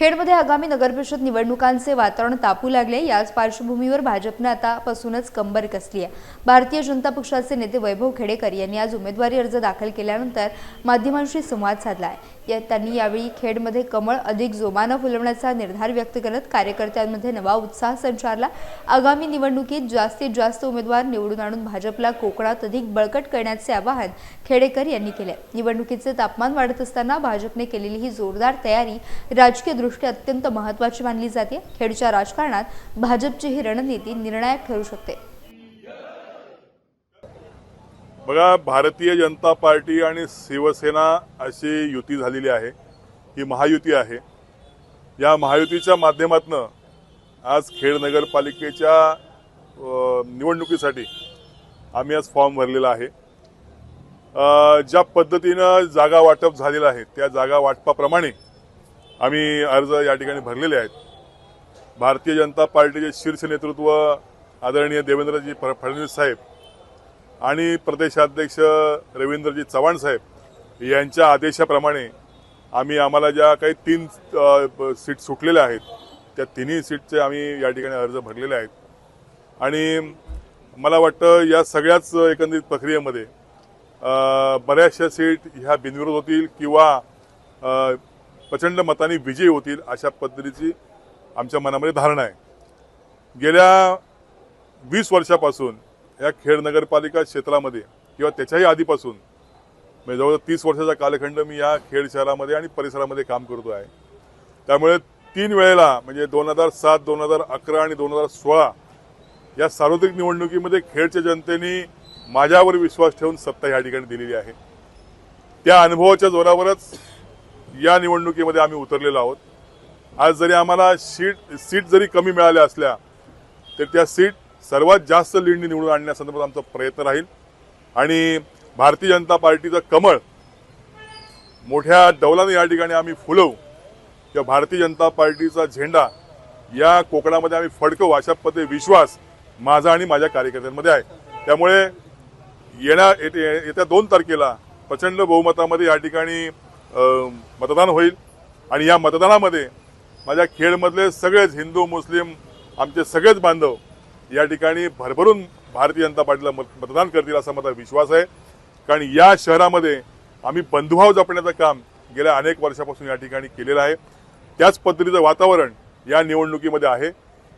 खेडमध्ये आगामी नगरपरिषद निवडणुकांचे वातावरण तापू लागले. याच पार्श्वभूमीवर भाजपनं आतापासूनच कंबर कसली आहे. भारतीय जनता पक्षाचे नेते वैभव खेडेकर यांनी आज उमेदवारी अर्ज दाखल केल्यानंतर माध्यमांशी संवाद साधला आहे. या त्यांनी यावेळी खेडमध्ये कमळ अधिक जोमानं फुलवण्याचा निर्धार व्यक्त करत कार्यकर्त्यांमध्ये नवा उत्साह संचारला. आगामी निवडणुकीत जास्तीत जास्त उमेदवार निवडून आणून भाजपला कोकणात अधिक बळकट करण्याचे आवाहन खेडेकर यांनी केले. निवडणुकीचे तापमान वाढत असताना भाजपने केलेली ही जोरदार तयारी राजकीय दृष्टी अत्यंत महत्त्वाची मानली जाते. खेडच्या राजकारणात भाजपची ही रणनीती निर्णायक ठरू शकते. बघा भारतीय जनता पार्टी आणि शिवसेना अशी युती झालेली आहे. ही महायुती आहे. या महायुतीच्या माध्यमातनं आज खेड नगरपालिकेच्या निवडणुकीसाठी आम्ही आज फॉर्म भरलेला आहे. ज्या पद्धतीनं जागा वाटप झालेलं आहे त्या जागा वाटपाप्रमाणे आम्ही अर्ज या ठिकाणी भरलेले आहेत. भारतीय जनता पार्टीचे शीर्ष नेतृत्व आदरणीय देवेंद्रजी फ- फडणवीस साहेब आणि प्रदेशाध्यक्ष रवींद्रजी चव्हाण साहेब यांच्या आदेशाप्रमाणे आम्ही आम्हाला ज्या काही तीन सीट सुटलेल्या आहेत त्या तिन्ही सीटचे आम्ही या ठिकाणी अर्ज भरलेले आहेत. आणि मला वाटतं या सगळ्याच एकंदरीत प्रक्रियेमध्ये बऱ्याचशा सीट ह्या बिनविरोध होतील किंवा प्रचंड मताने विजयी होतील अशा पद्धतीची आमच्या मनामध्ये धारणा आहे. गेल्या वीस वर्षापासून या खेड नगरपालिका क्षेत्रामध्ये किंवा त्याच्याही आधीपासून म्हणजे जवळजवळ तीस वर्षाचा कालखंड मी या खेड शहरामध्ये आणि परिसरामध्ये काम करतो आहे. त्यामुळे तीन वेळेला म्हणजे दोन हजार सात दोन हजार अकरा आणि दोन हजार सोळा या सार्वत्रिक निवडणुकीमध्ये खेडच्या जनतेने माझ्यावर विश्वास ठेवून सत्ता या ठिकाणी दिलेली आहे. त्या अनुभवाच्या जोरावरच या निवडणुकीमध्ये आम्ही उतरलेलो आहोत. आज जरी आम्हाला सीट सीट जरी कमी मिळाल्या असल्या तर त्या सीट सर्वात जास्त लीडनी निवडून आणण्यासंदर्भात आमचा प्रयत्न राहील. आणि भारतीय जनता पार्टीचं कमळ मोठ्या डौलाने या ठिकाणी आम्ही फुलवू. किंवा भारतीय जनता पार्टीचा झेंडा या कोकणामध्ये आम्ही फडकवू अशा पद्धती विश्वास माझा आणि माझ्या कार्यकर्त्यांमध्ये आहे. त्यामुळे येण्या येत्या दोन तारखेला प्रचंड बहुमतामध्ये या ठिकाणी मतदान होईल. आणि या मतदानामध्ये माझ्या खेडमधले सगळेच हिंदू मुस्लिम आमचे सगळेच बांधव या ठिकाणी भरभरून भारतीय जनता पार्टीला मत- मतदान करतील असा माझा विश्वास आहे. कारण या शहरामध्ये आम्ही बंधुभाव जपण्याचं काम गेल्या अनेक वर्षापासून या ठिकाणी केलेलं आहे. त्याच पद्धतीचं वातावरण या निवडणुकीमध्ये आहे.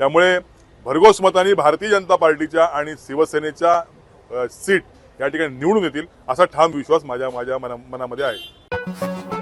त्यामुळे भरघोस मतांनी भारतीय जनता पार्टीच्या आणि शिवसेनेच्या सीट या ठिकाणी निवडून येतील असा ठाम विश्वास माझ्या माझ्या मना मनामध्ये आहे. Thank you.